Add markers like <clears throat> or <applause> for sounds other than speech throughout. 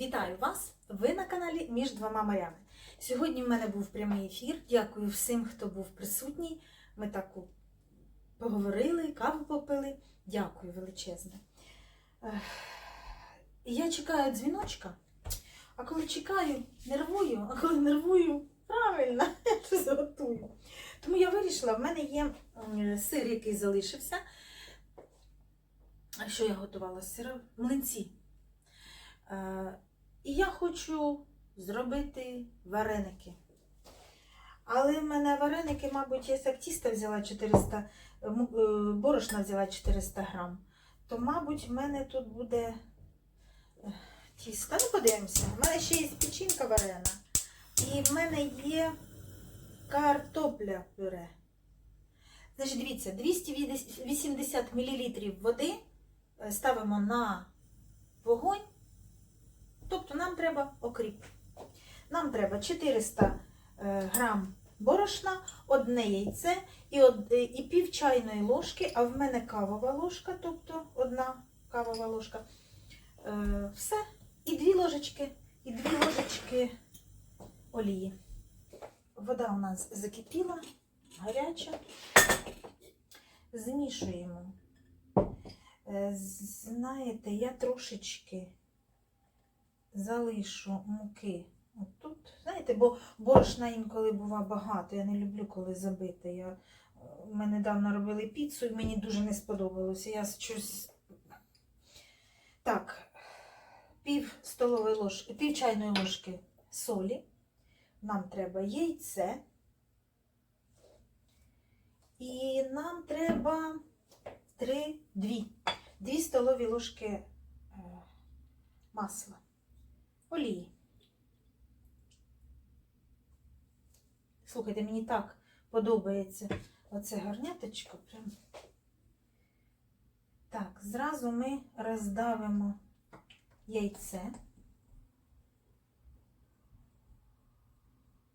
Вітаю вас! Ви на каналі Між двома морями. Сьогодні в мене був прямий ефір. Дякую всім, хто був присутній. Ми так поговорили, каву попили. Дякую величезне. Я чекаю дзвіночка, а коли чекаю, нервую, а коли нервую, правильно, <laughs> я щось готую. Тому я вирішила, в мене є сир, який залишився. Що я готувала з сира? Млинці. І я хочу зробити вареники. Але в мене вареники, мабуть, я як тісто взяла 400, е, е, борошна взяла 400 грам, то, мабуть, в мене тут буде е, тісто. Ну, подивимося. У мене ще є печінка варена. І в мене є картопля пюре. Значить, дивіться, 280 мл води е, ставимо на вогонь. Тобто нам треба окріп. Нам треба 400 е, грам борошна, одне яйце і, е, і пів чайної ложки, а в мене кавова ложка, тобто одна кавова ложка. Е, все. І дві ложечки, і дві ложечки олії. Вода у нас закипіла, гаряча. Змішуємо. Знаєте, я трошечки залишу муки. От тут, знаєте, бо борошна інколи бува багато. Я не люблю, коли забите. Я, ми недавно робили піцу і мені дуже не сподобалося. Я щось. Так, пів столової ложки, пів чайної ложки солі. Нам треба яйце. І нам треба три, дві, дві столові ложки е, масла, олії. Слухайте, мені так подобається оце гарняточко. Прям. Так, зразу ми роздавимо яйце,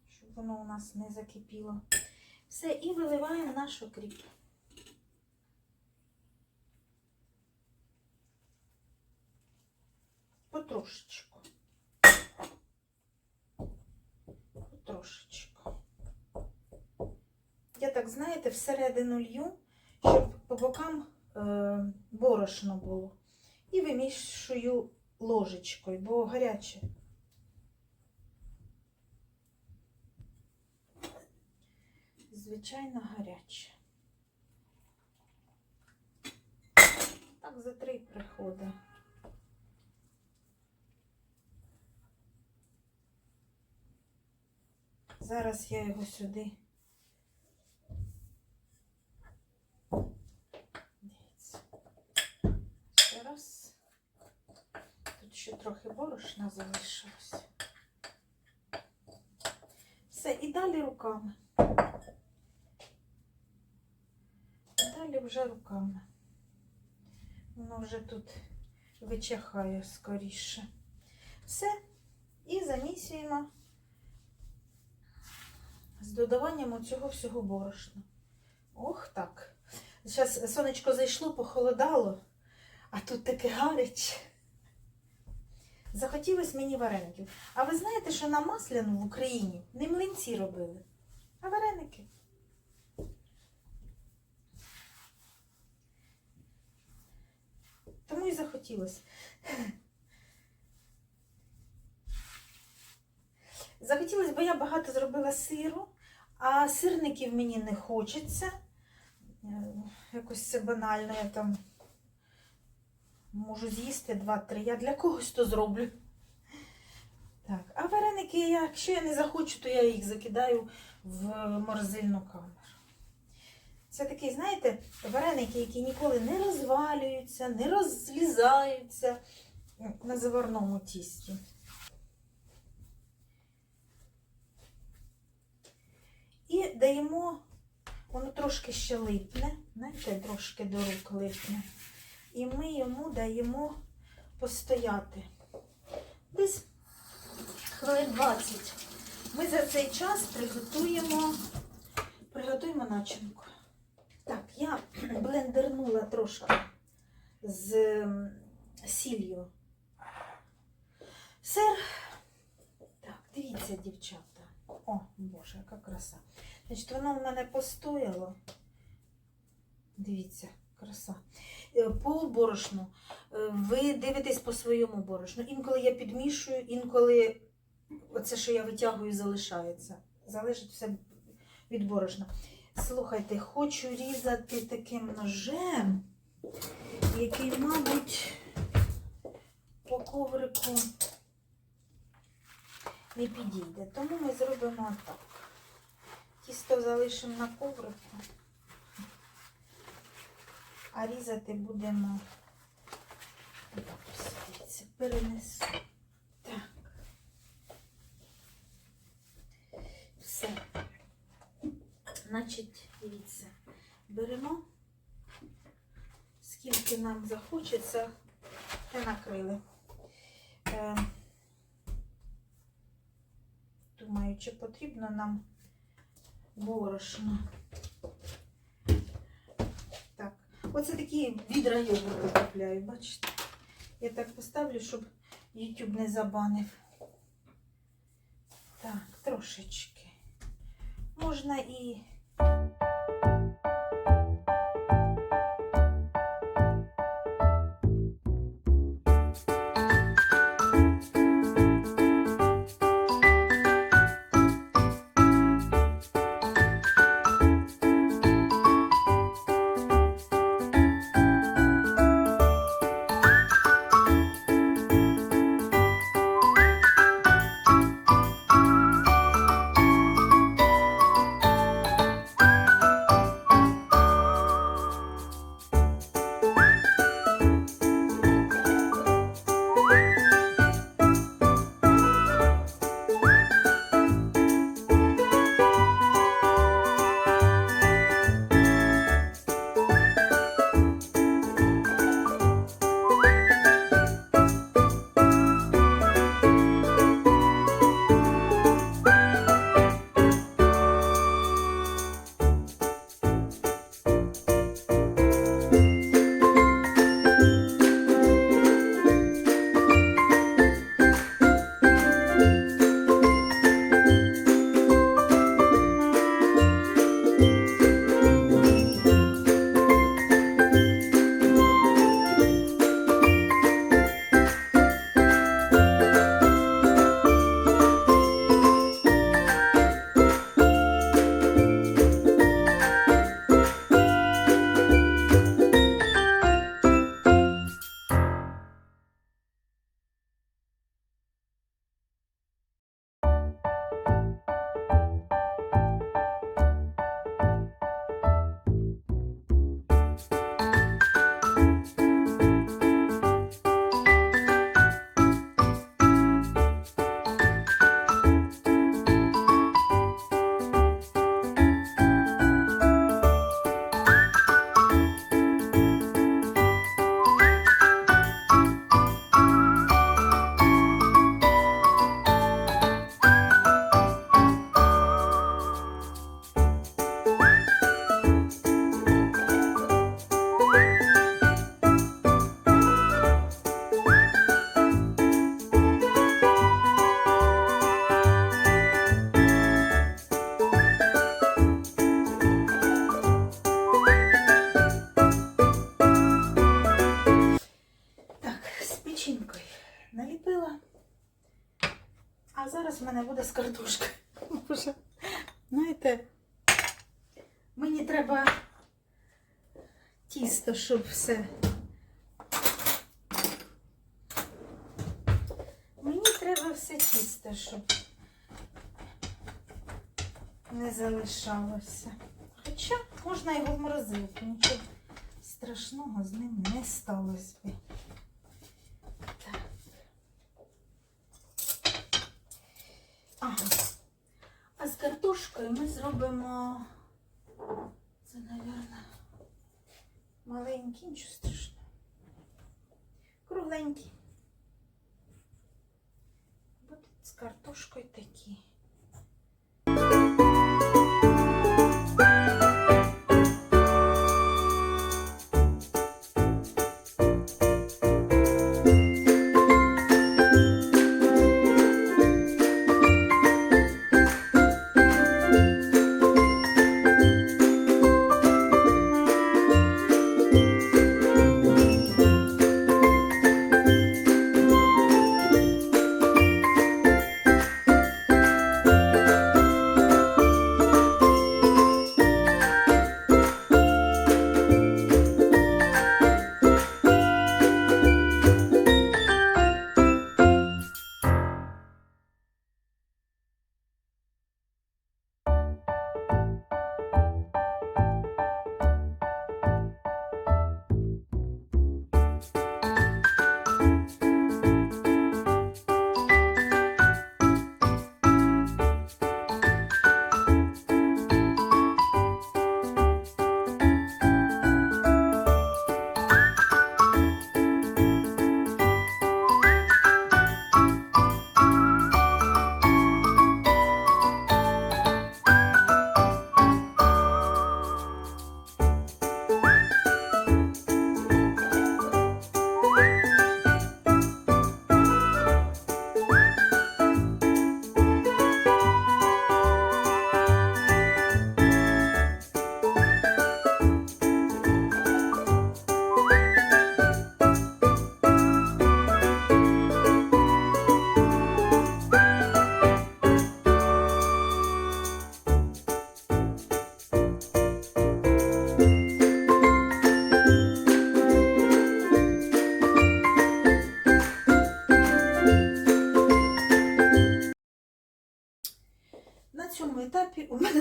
щоб воно у нас не закипіло. Все, і виливаємо наш окріп. Потрошечку. Я так, знаєте, всередину лью, щоб по бокам е, борошно було. І вимішую ложечкою, бо гаряче. Звичайно, гаряче. Так, за три приходи. Зараз я його сюди. Ще трохи борошна залишилось. Все, і далі руками. Далі вже руками. Воно вже тут вичахає скоріше. Все. І замісюємо з додаванням оцього всього борошна. Ох так. Зараз сонечко зайшло, похолодало, а тут таке гаряче. Захотілося мені вареників. А ви знаєте, що на масляну в Україні не млинці робили, а вареники. Тому і захотілося. Захотілося, бо я багато зробила сиру, а сирників мені не хочеться. Е, Якось це банально, я там можу з'їсти два-три. Я для когось то зроблю. Так, а вареники, якщо я не захочу, то я їх закидаю в морозильну камеру. Це такі, знаєте, вареники, які ніколи не розвалюються, не розлізаються на заварному тісті. І даємо, воно трошки ще липне, знаєте, трошки до рук липне. І ми йому даємо постояти. Десь хвилин 20. Ми за цей час приготуємо, приготуємо начинку. Так, я <clears throat> блендернула трошки з м, сіллю Сир. Так, дивіться, дівчата. О, Боже, яка краса. Значить, воно в мене постояло. Дивіться, краса. Е, По борошну. Е, Ви дивитесь по своєму борошну. Інколи я підмішую, інколи оце, що я витягую, залишається. Залежить все від борошна. Слухайте, хочу різати таким ножем, який, мабуть, по коврику не підійде. Тому ми зробимо так. Тісто залишимо на коврику, а різати будемо ось, перенесу. Так. Все. Значить, дивіться, беремо, скільки нам захочеться, те накрили. Е, думаю, чи потрібно нам борошно. Оце такі відра йогурту купляю, бачите? Я так поставлю, щоб YouTube не забанив. Так, трошечки. Можна і. Мені треба тісто, щоб все. Мені треба все тісто, щоб не залишалося. Хоча можна його в морозилку, нічого страшного з ним не сталося би. Так. Ага. А з картошкою ми зробимо. Це, мабуть, маленький, нічого страшного. Кругленький. Вот з картошкою такі.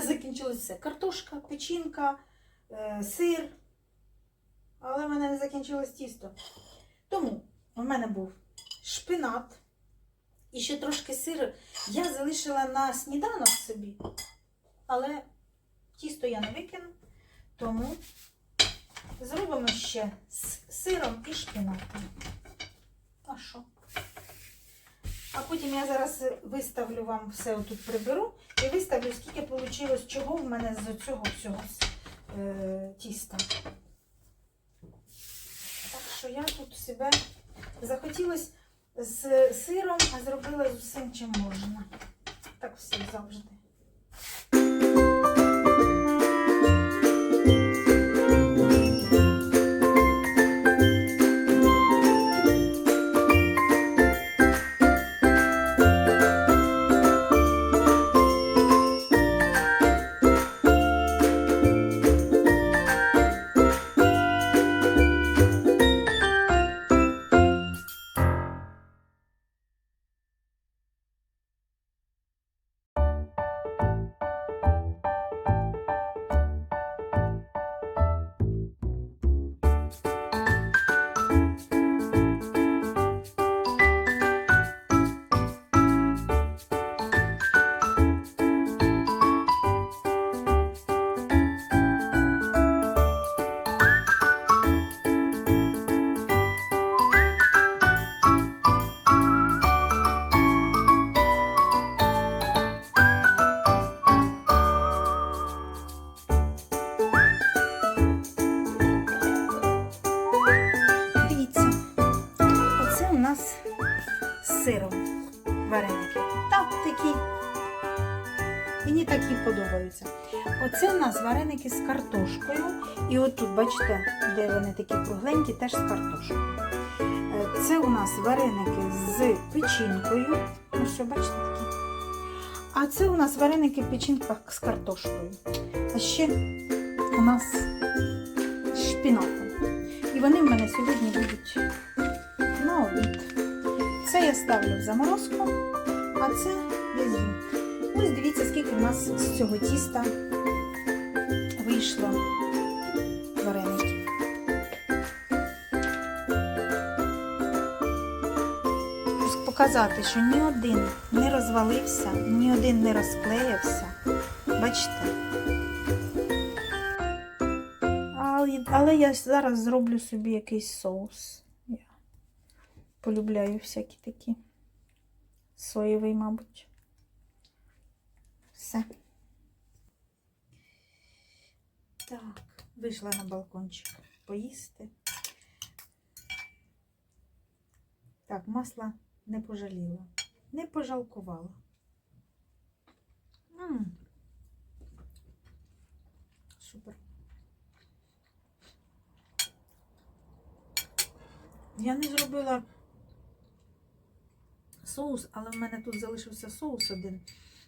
Закінчилось все. Картошка, печінка, е, сир. Але в мене не закінчилось тісто. Тому в мене був шпинат і ще трошки сиру. Я залишила на сніданок собі, але тісто я не викину, тому зробимо ще з сиром і шпинатом. А що? А потім я зараз виставлю вам все отут приберу і виставлю, скільки вийшло, чого в мене з цього всього е, тіста. Так що я тут себе захотілося з сиром, а зробила з усім, чим можна. Так все завжди. Такі подобаються. Оце у нас вареники з картошкою. І от тут, бачите, де вони такі кругленькі, теж з картошкою. Е, Це у нас вареники з печінкою. Ну що, бачите такі? А це у нас вареники печінка з картошкою. А ще у нас шпінатом. І вони в мене сьогодні будуть на обід. Це я ставлю в заморозку, а це я з'їм. Ось дивіться, скільки в нас з цього тіста вийшло вареників. Показати, що ні один не розвалився, ні один не розклеївся. Бачите? Але я зараз зроблю собі якийсь соус. Я полюбляю всякі такі. Соєвий, мабуть. Все. Так, вийшла на балкончик поїсти. Так, масла не пожаліла. Не пожалкувала. М. Супер. Я не зробила соус, але в мене тут залишився соус один.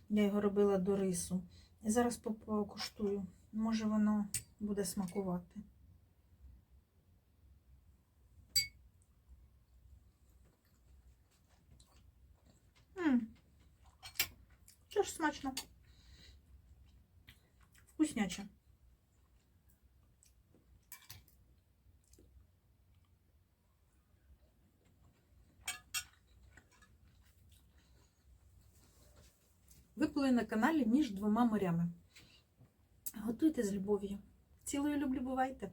Я його робила до рису. І зараз покуштую. Може воно буде смакувати. Що ж смачно. Вкусняче. Ви були на каналі між двома морями. Готуйте з любов'ю. Цілою люблю, бувайте!